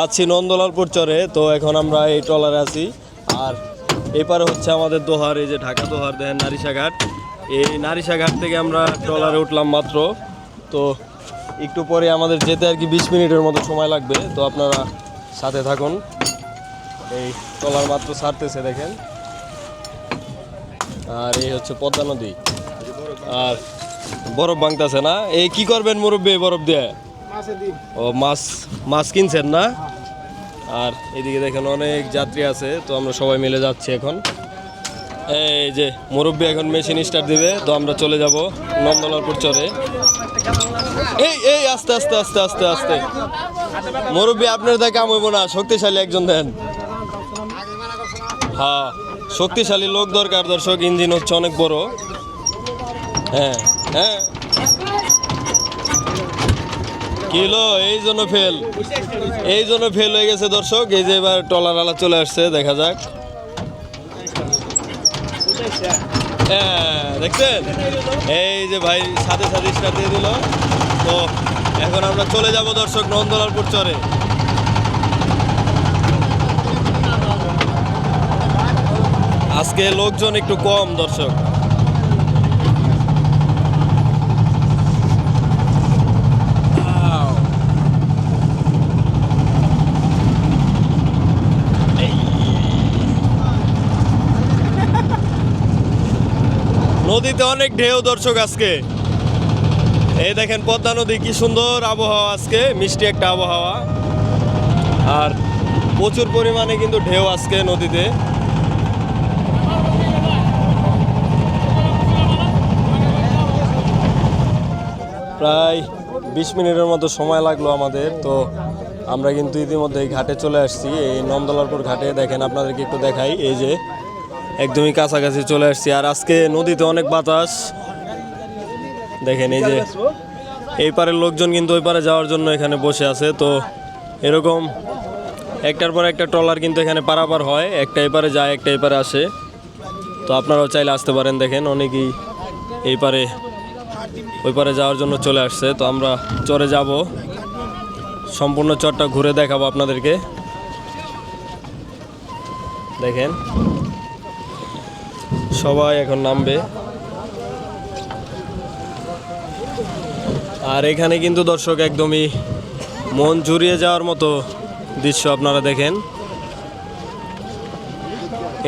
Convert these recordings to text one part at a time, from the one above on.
যাচ্ছি নন্দলালপুর চরে তো এখন আমরা এই ট্রলারে আছি। আর এপারে হচ্ছে আমাদের দোহার এই যে ঢাকা দোহার দেখেন নারিশাঘাট। এই নারিশাঘাট থেকে আমরা ট্রলারে উঠলাম মাত্র। তো একটু পরে আমাদের যেতে আর কি বিশ মিনিটের মতো সময় লাগবে তো আপনারা সাথে থাকুন। এই ট্রলার মাত্র ছাড়তেছে দেখেন। আর এই হচ্ছে পদ্মা নদী। আর বরফ ভাঙতেছে না। এই কি করবেন মুরব্বী বরফ দিয়ে? ও মাছ মাছ কিনছেন না? আর এদিকে দেখেন অনেক যাত্রী আছে, তো আমরা সবাই মিলে যাচ্ছি এখন। এই যে মুরব্বী এখন মেশিন স্টার্ট দিবে, তো আমরা চলে যাব নন্দলালপুর চরে। এই এই, আস্তে আস্তে আস্তে আস্তে আস্তে। মুরব্বী, আপনার দেখা কাম না, শক্তিশালী একজন দেন। হ্যাঁ শক্তিশালী লোক দরকার, দর্শক, ইঞ্জিন হচ্ছে অনেক বড়। হ্যাঁ হ্যাঁ। কিলো এই জন্য ফেল এই জন্য ফেল হয়ে গেছে দর্শক। এই যে এবার টলার আলা চলে আসছে, দেখা যাক। হ্যাঁ দেখছেন? এই যে ভাই, সাথে সাথে স্টার্ট দিয়ে দিল। তো এখন আমরা চলে যাব দর্শক নন্দলালপুর চরে। আজকে লোকজন একটু কম দর্শক। নদীতে অনেক ঢেউ দর্শক আজকে। এই দেখেন পদ্মা নদী কি সুন্দর আবহাওয়া আজকে, মিষ্টি একটা আবহাওয়া। আর প্রচুর পরিমাণে কিন্তু ঢেউ আজকে নদীতে। প্রায় বিশ মিনিটের মতো সময় লাগল আমাদের, তো আমরা কিন্তু ইতিমধ্যে এই ঘাটে চলে আসছি। এই নন্দলারপুর ঘাটে দেখেন আপনাদেরকে একটু দেখাই, এই যে একদমই কাছাকাছি চলে আসছি। আর আজকে নদীতে অনেক বাতাস। দেখেন এই যে এই পারের লোকজন কিন্তু ওই পারে যাওয়ার জন্য এখানে বসে আছে। তো এরকম একটার পর একটা ট্রলার কিন্তু এখানে পারাপার হয়। একটা এপারে যায়, একটা এপারে আসে। তো আপনারাও চাইলে আসতে পারেন। দেখেন অনেকেই এই পারে, ওই পারে যাওয়ার জন্য চলে আসছে। তো আমরা চরে যাব। সম্পূর্ণ চরটা ঘুরে দেখাবো আপনাদেরকে। দেখেন সবাই এখন নামবে। আর এখানে কিন্তু দর্শক একদমই মন জুড়িয়ে যাওয়ার মতো দৃশ্য আপনারা দেখেন।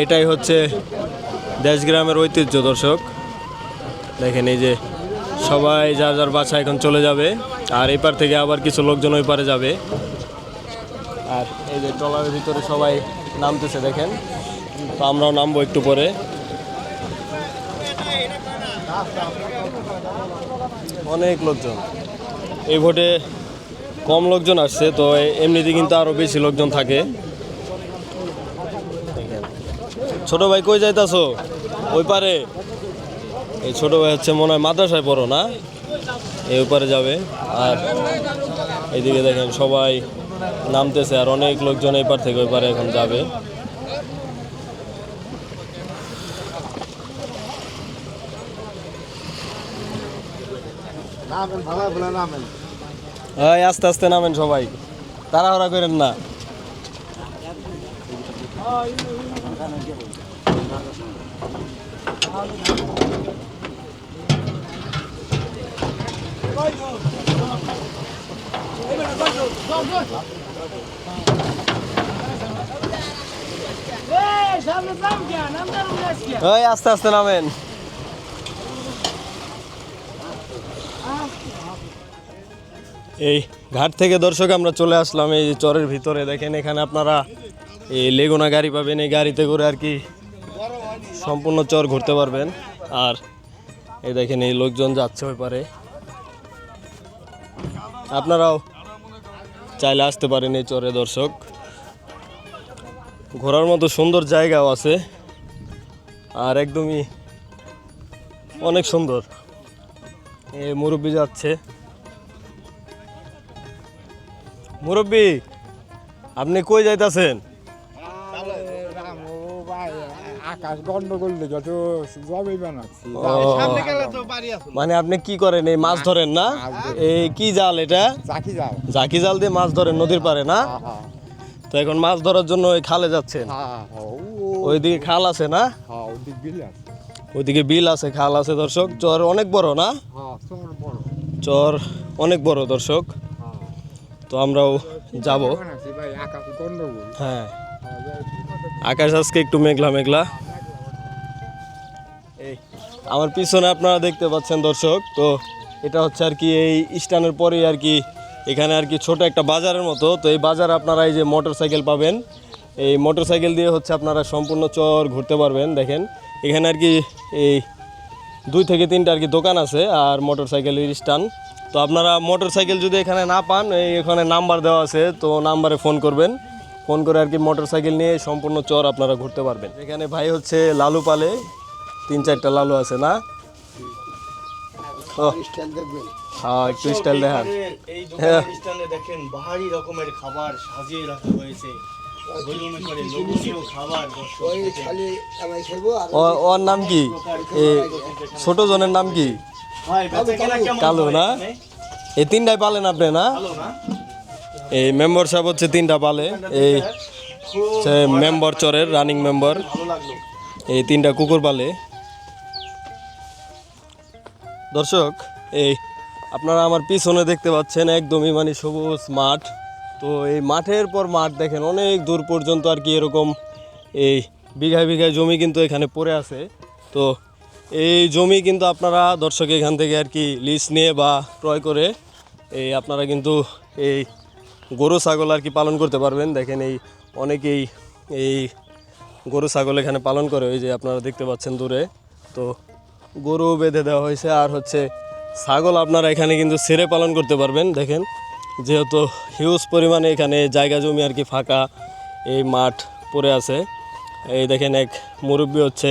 এটাই হচ্ছে দেশগ্রামের ঐতিহ্য দর্শক। দেখেন এই যে সবাই যার যার বাসা এখন চলে যাবে, আর এপার থেকে আবার কিছু লোকজন ওই পারে যাবে। আর এই যে ট্রলারের ভিতরে সবাই নামতেছে দেখেন। তো আমরাও নামবো একটু পরে। অনেক লোকজন। এই ভোটে কম লোকজন আসছে, তো এমনিতে কিন্তু আরও বেশি লোকজন থাকে। ছোট ভাই কই যাইতাছো? ওই পারে। এই ছোট ভাই হচ্ছে মনে হয় মাদ্রাসায় পড়ো না? এই ওপারে যাবে। আর এইদিকে দেখেন সবাই নামতেছে, আর অনেক লোকজন এই পার থেকে ওই পারে এখন যাবে। নামেন ভালো বলে নামেন এই আস্তে আস্তে নামেন সবাই তাড়াহুড়া করেন না সামনে যাম কেন নামদার উল্লাসকে এই আস্তে আস্তে নামেন এই ঘাট থেকে দর্শক, আমরা চলে আসলাম এই চরের ভিতরে। দেখেন এখানে আপনারা এই লেগুনা গাড়ি পাবেন, এই গাড়িতে করে আর কি সম্পূর্ণ চর ঘুরতে পারবেন। আর এই দেখেন এই লোকজন যাচ্ছে ওই পারে। আপনারাও চাইলে আসতে পারেন এই চরে দর্শক। ঘোরার মতো সুন্দর জায়গাও আছে, আর একদমই অনেক সুন্দর। এ মুরব্বি যাচ্ছে। মুরব্বি আপনি কই যাইতাছেন? আকাশ গন্ডগোল যত জমি বানাচ্ছি। মানে আপনি কি করেন এই মাছ ধরেন না? এই কি জাল এটা? চাকি যাও জাকি জাল দিয়ে মাছ ধরেন নদীর পারে না? হ্যাঁ তো এখন মাছ ধরার জন্য ওই খালে যাচ্ছেন? হ্যাঁ হ্যাঁ ওইদিকে খাল আছে না? হ্যাঁ ওদিক বিল আছে। ওইদিকে বিল আছে খাল আছে দর্শক। চর অনেক বড় না? হ্যাঁ চর অনেক বড় দর্শক। হ্যাঁ তো আমরাও যাব। হ্যাঁ। আকাশ আজকে একটু মেঘলা মেঘলা। এই, আমার পিছনে আপনারা দেখতে পাচ্ছেন দর্শক, তো এটা হচ্ছে আর কি এই স্ট্যান্ডের পরেই আর কি এখানে আর কি ছোট একটা বাজারের মতো। তো এই বাজারে আপনারা এই যে মোটর সাইকেল পাবেন, এই মোটর সাইকেল দিয়ে হচ্ছে আপনারা সম্পূর্ণ চর ঘুরতে পারবেন, দেখেন। এখানে আর কি এই দুই থেকে তিনটা আর কি দোকান আছে আর মোটর সাইকেলের স্ট্যান্ড। তো আপনারা মোটর সাইকেল যদি এখানে না পান এই এখানে নাম্বার দেওয়া আছে তো নাম্বারে ফোন করবেন। ফোন করে আর কি মোটর সাইকেল নিয়ে সম্পূর্ণ চর আপনারা ঘুরতে পারবেন। এখানে ভাই হচ্ছে লালু পালে তিন চারটা লালু আছে না? ও, হ্যাঁ একটু স্টাইল দেখান। হ্যাঁ। দেখেন বাহারি রকমের খাবার সাজিয়ে রাখা হয়েছে। বেলুনে করে লোভনীয় খাবার দর্শক ও- ওর নাম কি? এই ছোট জনের নাম কি? কালো না? এই তিনটাই পালেন আপনি না? এই মেম্বার সাহেব হচ্ছে তিনটা পালে। এই মেম্বার চরের রানিং মেম্বার। এই তিনটা কুকুর পালে। দর্শক এই আপনারা আমার পিছনে দেখতে পাচ্ছেন একদমই মানে সবুজ মাঠ। তো এই মাঠের পর মাঠ দেখেন অনেক দূর পর্যন্ত আর কি এরকম এই বিঘায় বিঘায় জমি কিন্তু এখানে পড়ে আছে। তো এই জমি কিন্তু আপনারা দর্শক এখান থেকে আর কি লিজ নিয়ে বা ক্রয় করে এই আপনারা কিন্তু এই গরু, ছাগল আর কি পালন করতে পারবেন। দেখেন এই অনেকেই এই গরু, ছাগল এখানে পালন করে, ওই যে আপনারা দেখতে পাচ্ছেন দূরে। তো গরু বেঁধে দেওয়া হয়েছে, আর হচ্ছে ছাগল আপনারা এখানে কিন্তু ছেড়ে পালন করতে পারবেন। দেখেন, যেহেতু হিউজ পরিমাণে এখানে জায়গা জমি আর কি ফাঁকা, এই মাঠ পড়ে আছে। এই দেখেন এক মুরব্বী হচ্ছে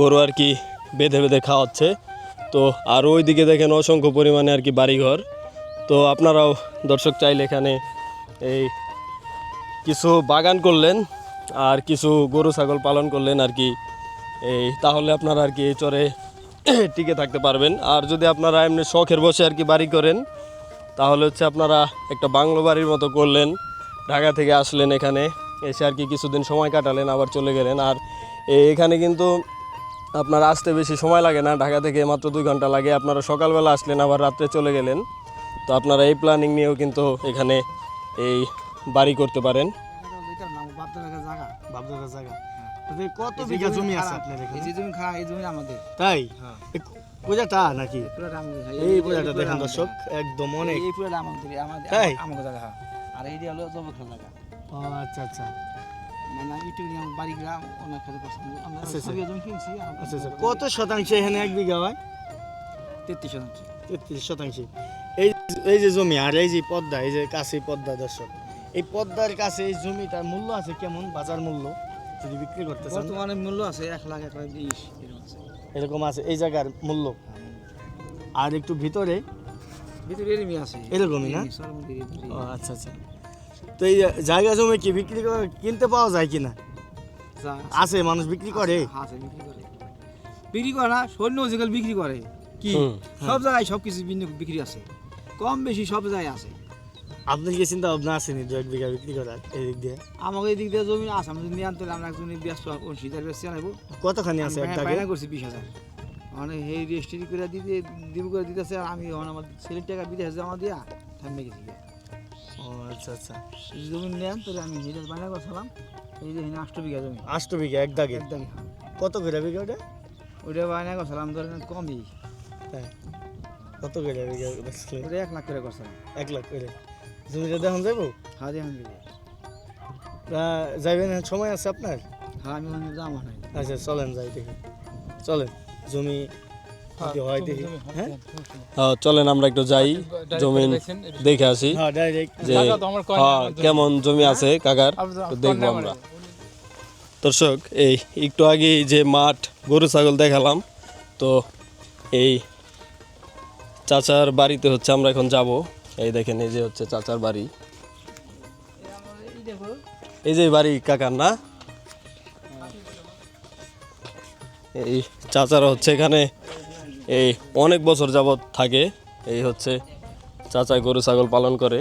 গরু আর কি বেঁধে বেঁধে খাওয়াচ্ছে। তো আর ওই দিকে দেখেন অসংখ্য পরিমাণে আর কি বাড়িঘর। তো আপনারাও দর্শক চাইলে এখানে এই কিছু বাগান করলেন আর কিছু গরু, ছাগল পালন করলেন আর কি। এই তাহলে আপনারা আর কি এই চরে টিকে থাকতে পারবেন। আর যদি আপনারা এমনি শখের বসে আর কি বাড়ি করেন, তাহলে হচ্ছে আপনারা একটা বাংলো বাড়ির মতো করলেন। ঢাকা থেকে আসলেন এখানে, এসে আর কি কিছুদিন সময় কাটালেন, আবার চলে গেলেন। আর এখানে কিন্তু আপনার আসতে বেশি সময় লাগে না। ঢাকা থেকে মাত্র দুই ঘণ্টা লাগে। আপনারা সকালবেলা আসলেন আবার রাত্রে চলে গেলেন। তো আপনারা এই প্ল্যানিং নিয়েও কিন্তু এখানে এই বাড়ি করতে পারেন। বাবদাদা জায়গা তাতে কত বিঘা জমি আছে আপনার এই জমি খারাপ এই জমি আমাদের তাই এ নাকি? পুরোটা আমাদের ভাই। এই বোঝাটা দেখেন দর্শক একদম অনেক। এই পুরোটা আমাদের আমাদের আমাদের জায়গা হ্যাঁ। আর এই হলো জায়গা। ও আচ্ছা আচ্ছা। মানে একটু বাড়ি গ্রাম অনেক খাতে পছন্দ আমরা আচ্ছা, আচ্ছা। সবই জমি কিনছি আচ্ছা আচ্ছা। কত শতাংশ এখানে এক বিঘা হয়? তেত্রিশ শতাংশ। তেত্রিশ শতাংশ। এই এই যে জমি আর এই যে পদ্মা এই যে কাছে পদ্মা দর্শক। এই পদ্মার কাছে এই জমিটার মূল্য আছে কেমন? বাজার মূল্য যদি বিক্রি করতে চান। বর্তমানে মূল্য আছে এক লাখ এক লাখ বিশ এরকম আছে এই জায়গার মূল্য। আর একটু ভিতরে? ভিতরে এরমই আছে। এরকমই না? আচ্ছা আচ্ছা। তো এই জায়গা জমি কি বিক্রি করে কিনতে পাওয়া যায় কিনা আছে। মানুষ বিক্রি করে? আছে বিক্রি করে। বিক্রি করে না সৈন্য যেগুলো বিক্রি করে কি? সব জায়গায় সব কিছু বিক্রি আছে। কম বেশি সব জায়গায় আছে। আপনার কি চিন্তা ভাবনা আসেনি দু এক বিঘা বিক্রি করার এই দিক দিয়ে? আমাকে এই দিক দিয়ে জমি আছে আমি যদি আনতে আমরা একজন ব্যস্ত অংশীদার ব্যস্ত আনাবো। কতখানি আছে এক দাগে করছি বিশ হাজার। মানে এই রেজিস্ট্রি করে দিতে দিব করে দিতেছে আমি আমার ছেলের টাকা বিদেশে জমা দিয়া থামে গেছি। ও আচ্ছা আচ্ছা। জমি নেন তাহলে আমি হিটার বায়না করছিলাম এই যে আষ্ট বিঘা জমি। আষ্ট বিঘা এক দাগে? একদম কত করে বিঘা ওটা? ওইটা বায়না করছিলাম ধরেন কমই। তাই কত করে বিঘা? ওটা এক লাখ করে করছিলাম এক লাখ করে। জমিটা দেখুন যাব? হ্যাঁ দেখুন তা যাইবেন সময় আছে আপনার? হ্যাঁ আমি যাব। আচ্ছা চলেন যাই দেখি। চলেন জমি চলেন আমরা একটু যাই। জমিন দেখে আসি হ্যাঁ যে হ্যাঁ, কেমন জমি আছে কাকার? দেখব আমরা দর্শক এই একটু আগে যে মাঠ গরু ছাগল দেখালাম তো এই চাচার বাড়িতে হচ্ছে আমরা এখন যাব। এই দেখেন এই যে হচ্ছে চাচার বাড়ি। এই যে বাড়ি কাকার না? এই চাচারা হচ্ছে এখানে এই অনেক বছর যাবৎ থাকে। এই হচ্ছে চাচা গরু, ছাগল পালন করে।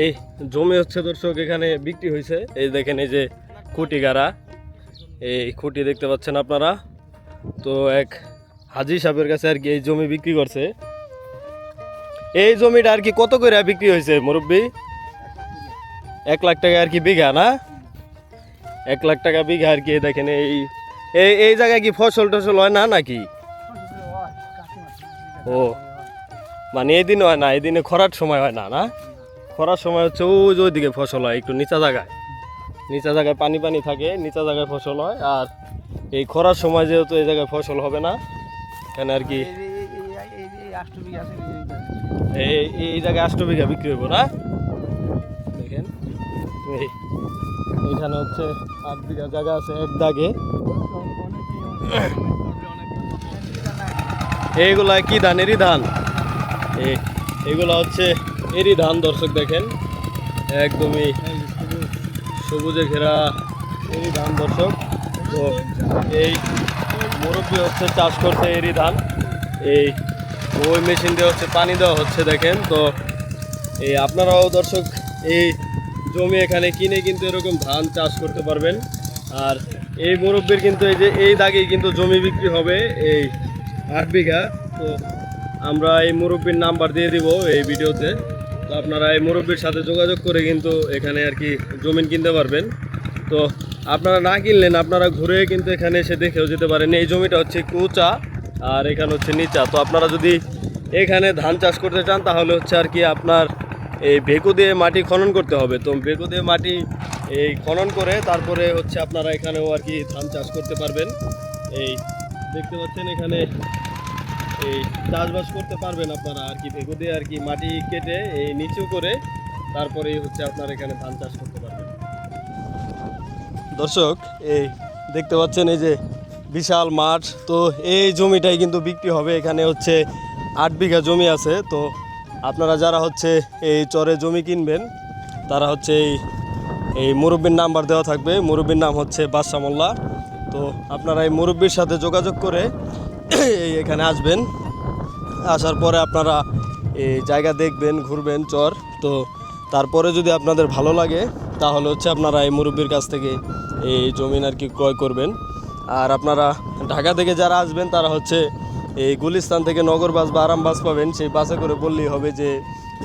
এই জমি হচ্ছে দর্শক, এখানে বিক্রি হয়েছে এই দেখেন এই যে খুঁটি গাড়া। এই খুঁটি দেখতে পাচ্ছেন আপনারা। তো এক হাজি সাহেবের কাছে আর কি এই জমি বিক্রি করছে। এই জমিটা আর কি কত করে বিক্রি হয়েছে, মুরব্বী? এক লাখ টাকা আর কি বিঘা, না? এক লাখ টাকা বিঘা আর কি দেখেন, এই এই এই জায়গায় কি ফসল টসল হয় না নাকি? ও মানে এই দিন হয় না, এই দিনে খরার সময় হয় না না? খরার সময় হচ্ছে ওই যে ওইদিকে ফসল হয়, একটু নিচা জায়গায়। নিচা জায়গায় পানি পানি থাকে, নিচা জায়গায় ফসল হয়, আর এই খরার সময় যেহেতু এই জায়গায় ফসল হবে না এখানে আর কি? এই এই জায়গায় আষ্ট বিঘা বিক্রি হইব না? দেখেন। এই এইখানে হচ্ছে আট বিঘা জায়গা আছে এক দাগে। এইগুলা কি ধান? এরি ধান। এগুলা হচ্ছে এরি ধান দর্শক দেখেন। একদমই সবুজে ঘেরা এরই ধান দর্শক। তো এই মুরব্বী হচ্ছে চাষ করছে এরি ধান। এই ওই মেশিন দিয়ে হচ্ছে পানি দেওয়া হচ্ছে দেখেন। তো এই আপনারাও দর্শক, এই জমি এখানে কিনে কিন্তু এরকম ধান চাষ করতে পারবেন। আর এই মুরব্বীর কিন্তু এই যে, এই দাগেই কিন্তু জমি বিক্রি হবে এই আট বিঘা। তো আমরা এই মুরব্বীর নাম্বার দিয়ে দিব এই ভিডিওতে। তো আপনারা এই মুরব্বীর সাথে যোগাযোগ করে কিন্তু এখানে আর কি জমিন কিনতে পারবেন। তো আপনারা না কিনলেন, আপনারা ঘুরে কিন্তু এখানে এসে দেখেও যেতে পারেন। এই জমিটা হচ্ছে কুচা আর এখানে হচ্ছে নিচা। তো আপনারা যদি এখানে ধান চাষ করতে চান, তাহলে হচ্ছে আর কি আপনার এই ভেকু দিয়ে মাটি খনন করতে হবে। তো ভেকু দিয়ে মাটি এই খনন করে তারপরে হচ্ছে আপনারা এখানেও আর কি ধান চাষ করতে পারবেন। এই দেখতে পাচ্ছেন এখানে এই চাষবাস করতে পারবেন আপনারা আর কি। ভেকু দিয়ে আর কি মাটি কেটে এই নিচু করে তারপরেই হচ্ছে আপনারা এখানে ধান চাষ করতে পারবেন। দর্শক, এই দেখতে পাচ্ছেন এই যে বিশাল মাঠ, তো এই জমিটাই কিন্তু বিক্রি হবে। এখানে হচ্ছে আট বিঘা জমি আছে, তো আপনারা যারা হচ্ছে এই চরে জমি কিনবেন, তারা হচ্ছে এই এই মুরব্বীর নাম্বার দেওয়া থাকবে। মুরব্বীর নাম হচ্ছে বাদশা মোল্লা। তো আপনারা এই মুরব্বীর সাথে যোগাযোগ করে এই এখানে আসবেন। আসার পরে আপনারা এই জায়গা দেখবেন, ঘুরবেন চর। তো তারপরে যদি আপনাদের ভালো লাগে তাহলে হচ্ছে আপনারা এই মুরব্বীর কাছ থেকে এই জমিন আর কি ক্রয় করবেন। আর আপনারা ঢাকা থেকে যারা আসবেন, তারা হচ্ছে এই গুলিস্তান থেকে নগর বাস বা আরাম বাস পাবেন। সেই বাসে করে বললেই হবে যে,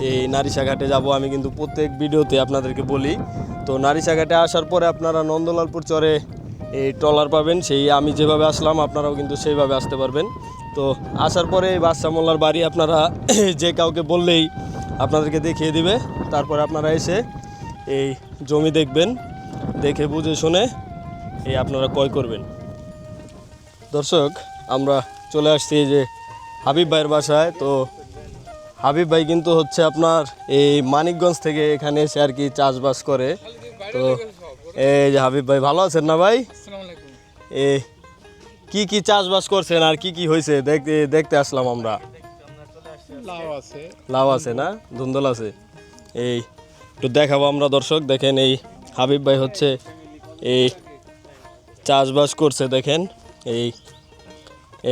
এই নারিশাঘাটে যাব আমি কিন্তু প্রত্যেক ভিডিওতে আপনাদেরকে বলি। তো নারিশাঘাটে আসার পরে আপনারা নন্দলালপুর চরে এই ট্রলার পাবেন। সেই আমি যেভাবে আসলাম, আপনারাও কিন্তু সেইভাবে আসতে পারবেন। তো আসার পরে এই বাদশা মোল্লার বাড়ি আপনারা যে কাউকে বললেই আপনাদেরকে দেখিয়ে দিবে। তারপরে আপনারা এসে এই জমি দেখবেন দেখে বুঝে শুনে এই আপনারা ক্রয় করবেন। দর্শক আমরা চলে আসছি যে হাবিব ভাইয়ের বাসায়। তো হাবিব ভাই কিন্তু হচ্ছে আপনার এই মানিকগঞ্জ থেকে এখানে এসে আর কি চাষবাস করে। তো এই যে হাবিব ভাই ভালো আছেন না ভাই? এ কি কি চাষবাস করছেন আর কি কি হয়েছে? দেখতে দেখতে আসলাম আমরা। লাউ আছে। লাউ আছে না? ধুন্দল আছে। এই একটু দেখাবো আমরা দর্শক দেখেন এই হাবিব ভাই হচ্ছে এই চাষবাস করছে দেখেন এই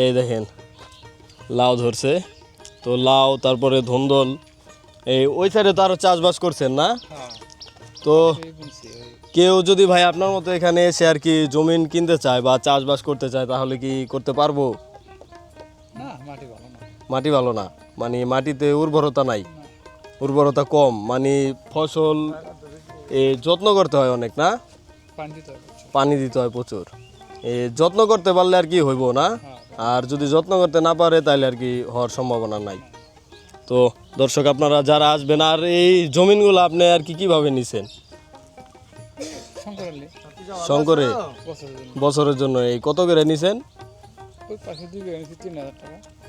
এই দেখেন লাউ ধরছে তো লাউ তারপরে ধুন্দল এই ওই সাইডে তো আরও চাষবাস করছেন না? তো কেউ যদি ভাই আপনার মতো এখানে এসে আর কি জমিন কিনতে চায় বা চাষবাস করতে চায় তাহলে কি করতে পারব? মাটি ভালো না। মাটি ভালো না মানে মাটিতে উর্বরতা নাই। উর্বরতা কম মানে ফসল এ যত্ন করতে হয় অনেক না? পানি দিতে হয় প্রচুর। এ যত্ন করতে পারলে আর কি হইব না? আর যদি যত্ন করতে না পারে তাহলে আর কি হওয়ার সম্ভাবনা নাই। তো দর্শক আপনারা যারা আসবেন আর এই জমিনগুলো আপনি আর কি কীভাবে নিছেন? শঙ্করে? বছরের জন্য। এই কত করে নিছেন?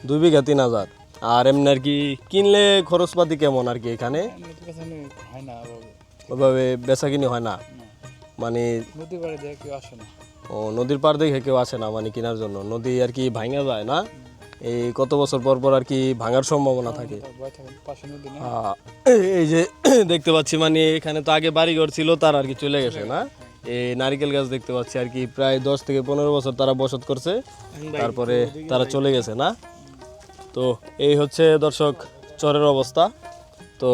দুই বিঘা তিন হাজার। আর এমনি আর কি কিনলে খরচপাতি কেমন আর কি এখানে। ওইভাবে বেচা কিনি হয় না? মানে ও নদীর পার দেখে কেউ আসে না মানে কেনার জন্য? নদী আর কি ভাঙা যায় না? এই কত বছর পর পর আর কি ভাঙার সম্ভাবনা থাকে? এই যে দেখতে পাচ্ছি মানে এখানে তো আগে বাড়িঘর ছিল তার আর কি চলে গেছে না? এই নারিকেল গাছ দেখতে পাচ্ছি আর কি প্রায় দশ থেকে পনেরো বছর তারা বসত করছে। তারপরে তারা চলে গেছে না? তো এই হচ্ছে দর্শক চরের অবস্থা। তো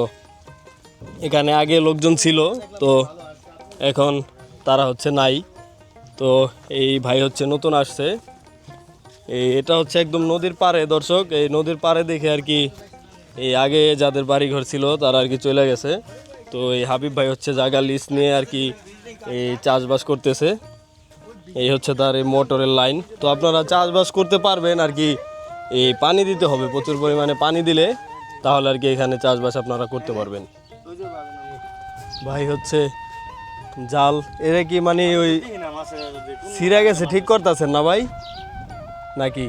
এখানে আগে লোকজন ছিল, তো এখন তারা হচ্ছে নাই। তো এই ভাই হচ্ছে নতুন আসছে। এই এটা হচ্ছে একদম নদীর পাড়ে দর্শক। এই নদীর পাড়ে দেখে আর কি এই আগে যাদের বাড়ি ঘর ছিল তারা আর কি চলে গেছে। তো এই হাবিব ভাই হচ্ছে জায়গা লিস্ট নিয়ে আর কি এই চাষবাস করতেছে। এই হচ্ছে তার এই মোটরের লাইন তো আপনারা চাষবাস করতে পারবেন আর কি এই পানি দিতে হবে, প্রচুর পরিমাণে পানি দিলে তাহলে আর কি এখানে চাষবাস আপনারা করতে পারবেন। ভাই হচ্ছে জাল, এরা কি মানে ওই ছিঁড়ে গেছে, ঠিক করতেছেন না ভাই? নাকি?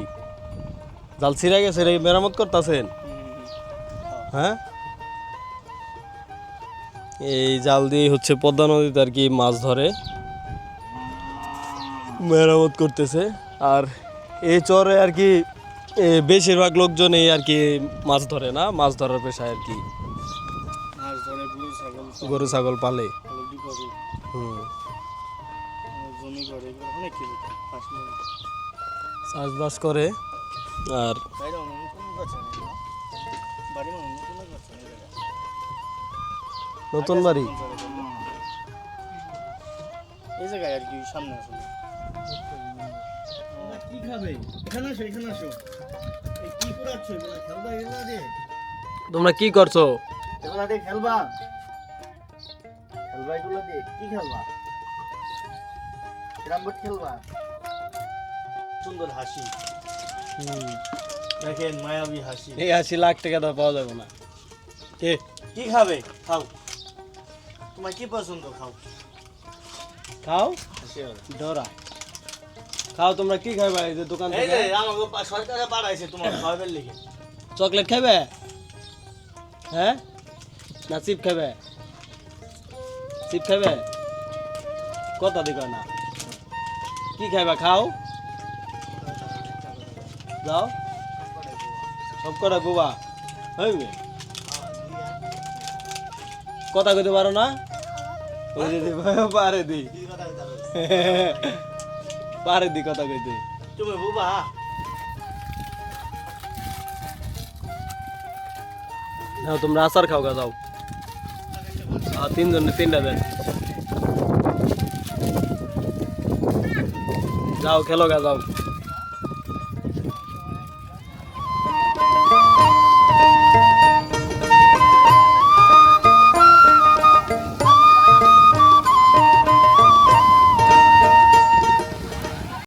জাল ছিঁড়ে গেছে রে মেরামত করতেছেন? হ্যাঁ? এই জাল দিয়ে হচ্ছে পদ্মা নদীতে আর কি মাছ ধরে, মেরামত করতেছে। আর এই চরে আর কি বেশিরভাগ লোকজন এই আর কি মাছ ধরে না? মাছ ধরার পেশায় আর কি। গরু ছাগল পালে। চাষবাস করে আর। নতুন বাড়ি? এই জায়গায় আর কি সামনে আসলে কি খাবে? এখানে আসো এখানে আসো। তোমরা কি করছ? এগুলা দিয়ে খেলবা। খেলবা এগুলা দিয়ে। কি খেলবা? সুন্দর হাসি। দেখেন মায়াবী হাসি। এই আশি লাখ টাকা তো পাওয়া যাবে না। কে? কি খাবে? খাও। তোমার কি পছন্দ খাও। খাও? ডরা। খাও তোমরা কি খাইবা এই যে দোকান এই থেকে? যে আমাকে পা- সরকারে পাঠাইছে তোমার খাওয়াবের লিখে চকলেট খাইবে? হ্যাঁ? না চিপ খাইবে? চিপ খাইবে? কথা দিক না। কি খাইবা খাও? যাও। সব কটা বুবা। হইবে কথা কইতে পারো না? ওই যে পারে দি। কি কথা বলতে পারে দি কথা কইতে। তুমি বুবা। নাও তোমরা আচার খাও গা যাও। আর তিনজন তিনটা দেন। যাও খেলো গা যাও।